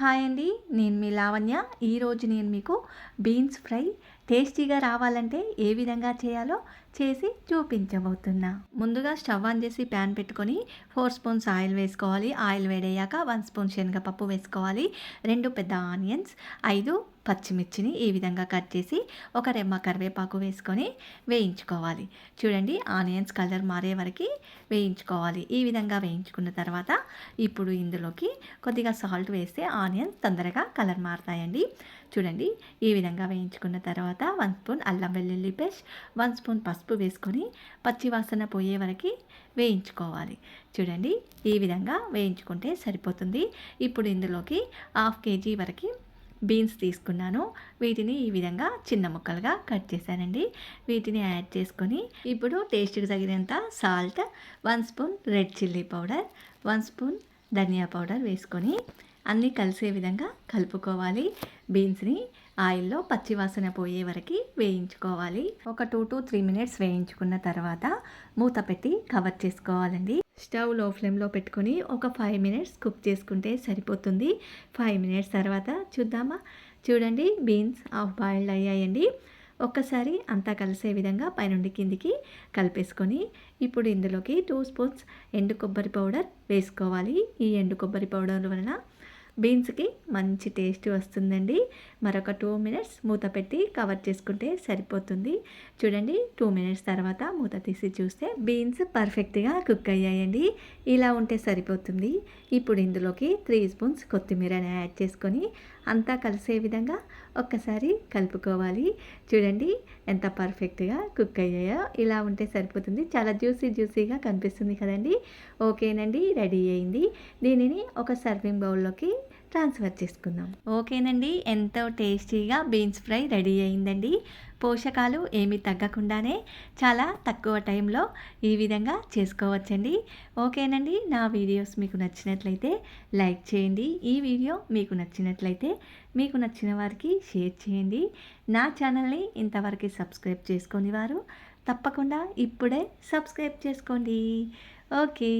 Hi అండి నేను మీ లావణ్య. ఈరోజు నేను మీకు బీన్స్ ఫ్రై టేస్టీగా రావాలంటే ఏ విధంగా చేయాలో చేసి చూపించబోతున్నా. ముందుగా స్టవ్ ఆన్ చేసి ప్యాన్ పెట్టుకొని ఫోర్ స్పూన్స్ ఆయిల్ వేసుకోవాలి. ఆయిల్ వేడయ్యాక వన్ స్పూన్ శనగపప్పు వేసుకోవాలి. రెండు పెద్ద ఆనియన్స్ ఐదు పచ్చిమిర్చిని ఈ విధంగా కట్ చేసి ఒక రెమ్మ కరివేపాకు వేసుకొని వేయించుకోవాలి. చూడండి ఆనియన్స్ కలర్ మారే వరకు వేయించుకోవాలి. ఈ విధంగా వేయించుకున్న తర్వాత ఇప్పుడు ఇందులోకి కొద్దిగా సాల్ట్ వేస్తే ఆనియన్స్ తొందరగా కలర్ మారుతాయండి. చూడండి ఈ విధంగా వేయించుకున్న తర్వాత వన్ స్పూన్ అల్లం వెల్లుల్లి పేస్ట్ వన్ స్పూన్ పసుపు పసుపు వేసుకొని పచ్చివాసన పోయే వరకు వేయించుకోవాలి. చూడండి ఈ విధంగా వేయించుకుంటే సరిపోతుంది. ఇప్పుడు ఇందులోకి హాఫ్ కేజీ వరకు బీన్స్ తీసుకున్నాను. వీటిని ఈ విధంగా చిన్న ముక్కలుగా కట్ చేశానండి. వీటిని యాడ్ చేసుకొని ఇప్పుడు టేస్ట్కి తగినంత salt one spoon red chilli powder one spoon dhania powder వేసుకొని అన్నీ కలిసే విధంగా కలుపుకోవాలి. బీన్స్ని ఆయిల్లో పచ్చివాసన పోయే వరకు వేయించుకోవాలి. ఒక టూ టు త్రీ మినిట్స్ వేయించుకున్న తర్వాత మూత పెట్టి కవర్ చేసుకోవాలండి. స్టవ్లో ఫ్లేమ్లో పెట్టుకొని ఒక ఫైవ్ మినిట్స్ కుక్ చేసుకుంటే సరిపోతుంది. ఫైవ్ మినిట్స్ తర్వాత చూద్దామా? చూడండి బీన్స్ హాఫ్ బాయిల్డ్ అయ్యాయండి. ఒక్కసారి అంతా కలిసే విధంగా పైనుండి కిందికి కలిపేసుకొని ఇప్పుడు ఇందులోకి టూ స్పూన్స్ ఎండు కొబ్బరి పౌడర్ వేసుకోవాలి. ఈ ఎండు కొబ్బరి పౌడర్ వలన బీన్స్కి మంచి టేస్ట్ వస్తుందండి. మరొక టూ మినిట్స్ మూత పెట్టి కవర్ చేసుకుంటే సరిపోతుంది. చూడండి టూ మినిట్స్ తర్వాత మూత తీసి చూస్తే బీన్స్ పర్ఫెక్ట్గా కుక్ అయ్యాయండి. ఇలా ఉంటే సరిపోతుంది. ఇప్పుడు ఇందులోకి త్రీ స్పూన్స్ కొత్తిమీరని యాడ్ చేసుకొని అంతా కలిసే విధంగా ఒక్కసారి కలుపుకోవాలి. చూడండి ఎంత పర్ఫెక్ట్గా కుక్ అయ్యాయో ఇలా ఉంటే సరిపోతుంది. చాలా జ్యూసీ జ్యూసీగా కనిపిస్తుంది కదండి. ఓకేనండి రెడీ అయింది. దీనిని ఒక సర్వింగ్ బౌల్లోకి ట్రాన్స్ఫర్ చేసుకుందాం. ఓకేనండి. ఎంతో టేస్టీగా బీన్స్ ఫ్రై రెడీ అయిందండి. పోషకాలు ఏమి తగ్గకుండానే చాలా తక్కువ టైంలో ఈ విధంగా చేసుకోవచ్చండి. ఓకేనండి. నా వీడియోస్ మీకు నచ్చినట్లయితే లైక్ చేయండి. ఈ వీడియో మీకు నచ్చినట్లయితే మీకు నచ్చిన వారికి షేర్ చేయండి. నా ఛానల్ని ఇంతవరకు సబ్స్క్రైబ్ చేసుకొని వారు తప్పకుండా ఇప్పుడే సబ్స్క్రైబ్ చేసుకోండి. ఓకే.